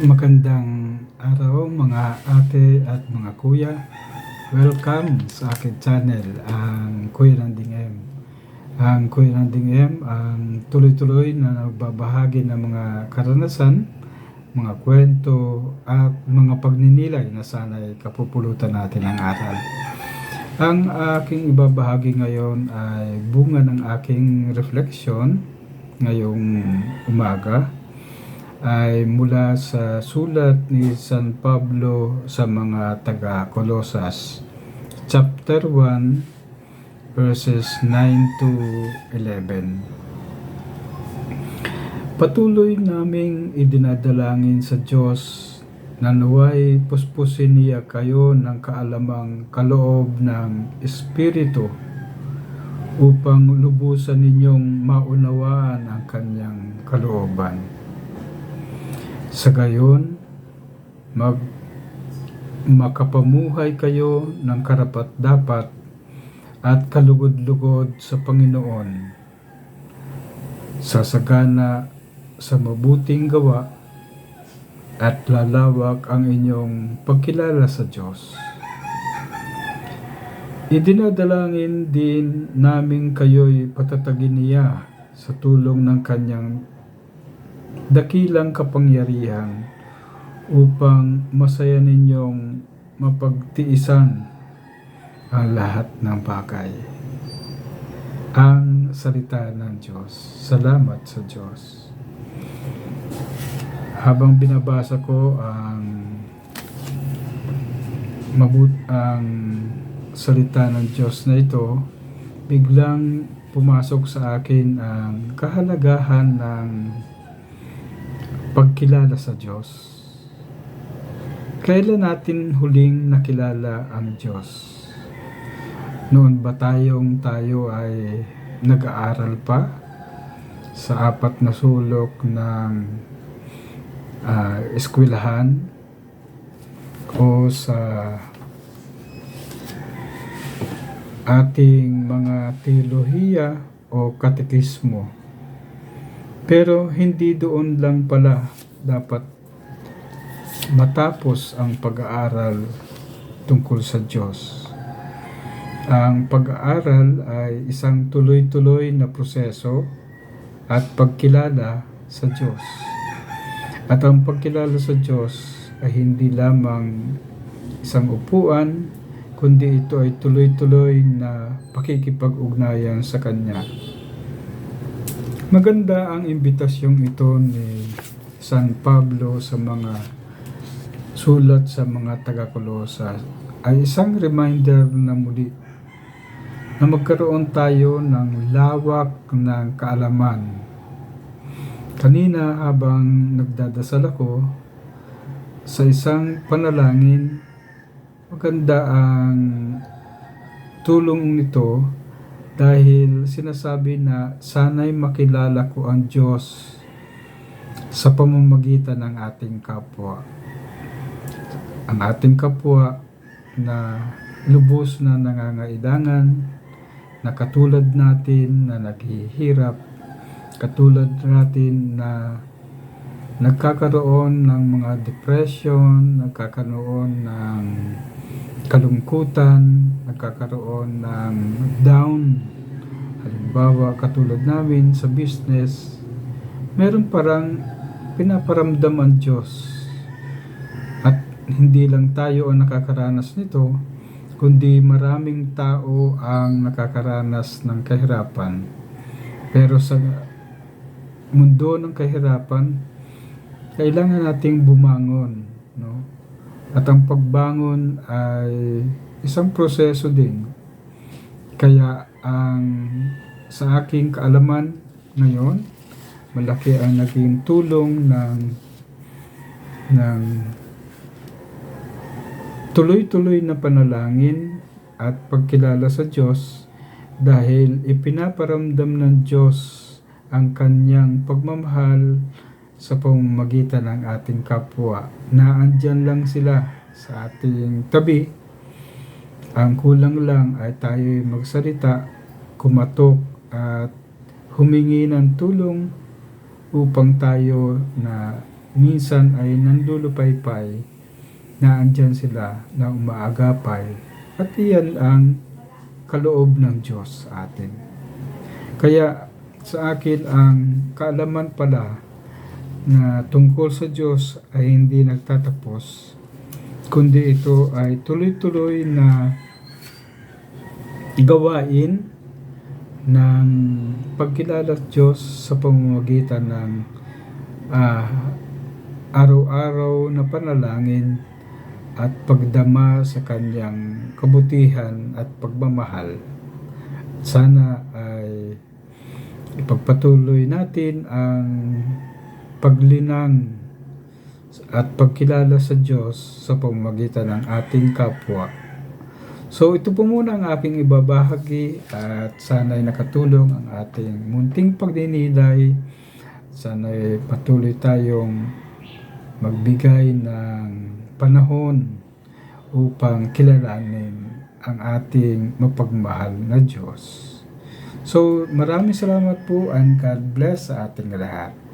Magandang araw mga ate at mga kuya. Welcome sa aking channel, ang Kuya Nanding M. Ang Kuya Nanding M, ang tuloy-tuloy na nagbabahagi ng mga karanasan, mga kwento at mga pagninilay na sana'y kapupulutan natin ang aral. Ang aking ibabahagi ngayon ay bunga ng aking refleksyon ngayong umaga ay mula sa sulat ni San Pablo sa mga taga Colosas chapter 1 verses 9 to 11 Patuloy naming idinadalangin sa Diyos na naway puspusin niya kayo ng kaalamang kaloob ng Espiritu upang lubusan ninyong maunawaan ang kanyang kalooban. Sa gayon, mag makapamuhay kayo ng karapat-dapat at kalugod-lugod sa Panginoon. Sasagana sa mabuting gawa at lalawak ang inyong pagkilala sa Diyos. Idinadalangin din namin kayo'y patatagin niya sa tulong ng kanyang dakilang kapangyarihan upang masaya ninyong mapagtiisan ang lahat ng bagay. Ang salita ng Diyos. Salamat sa Diyos. Habang binabasa ko ang mabut ang salita ng Diyos na ito, biglang pumasok sa akin ang kahalagahan ng pagkilala sa Diyos. Kailan natin huling nakilala ang Diyos? Noon ba tayong tayo ay nag-aaral pa sa apat na sulok ng uh, eskwelahan o sa ating mga teolohiya o katekismo. Pero hindi doon lang pala dapat matapos ang pag-aaral tungkol sa Diyos. Ang pag-aaral ay isang tuloy-tuloy na proseso at pagkilala sa Diyos. At ang pagkilala sa Diyos ay hindi lamang isang upuan, kundi ito ay tuloy-tuloy na pakikipag-ugnayan sa Kanya. Maganda ang imbitasyong ito ni San Pablo sa mga sulat sa mga taga-Kolosa ay isang reminder na muli na magkaroon tayo ng lawak ng kaalaman. Kanina habang nagdadasal ako sa isang panalangin Maganda ang tulong nito dahil sinasabi na sana'y makilala ko ang Diyos sa pamamagitan ng ating kapwa. Ang ating kapwa na lubos na nangangailangan, na katulad natin na naghihirap, katulad natin na nagkakaroon ng mga depression, nagkakaroon ng kalungkutan, nagkakaroon ng down. Halimbawa, katulad namin sa business, meron parang pinaparamdam ang Diyos. At hindi lang tayo ang nakakaranas nito, kundi maraming tao ang nakakaranas ng kahirapan. Pero sa mundo ng kahirapan, kailangan nating bumangon, no? At ang pagbangon ay isang proseso din. Kaya ang sa aking kaalaman ngayon, malaki ang naging tulong ng ng tuloy-tuloy na panalangin at pagkilala sa Diyos dahil ipinaparamdam ng Diyos ang kanyang pagmamahal sa pamamagitan ng ating kapwa na andyan lang sila sa ating tabi. Ang kulang lang ay tayo magsalita, kumatok at humingi ng tulong upang tayo na minsan ay nandulupaypay na andyan sila na umaagapay at iyan ang kaloob ng Diyos sa atin. Kaya sa akin ang kaalaman pala na tungkol sa Diyos ay hindi nagtatapos kundi ito ay tuloy-tuloy na gawain ng pagkilala sa Diyos sa pamamagitan ng ah, araw-araw na panalangin at pagdama sa kanyang kabutihan at pagmamahal. Sana ay ipagpatuloy natin ang paglinang at pagkilala sa Diyos sa pamamagitan ng ating kapwa. So ito po muna ang aking ibabahagi at sana'y nakatulong ang ating munting pagdinilay. Sana'y patuloy tayong magbigay ng panahon upang kilalanin ang ating mapagmahal na Diyos. So maraming salamat po and God bless sa ating lahat.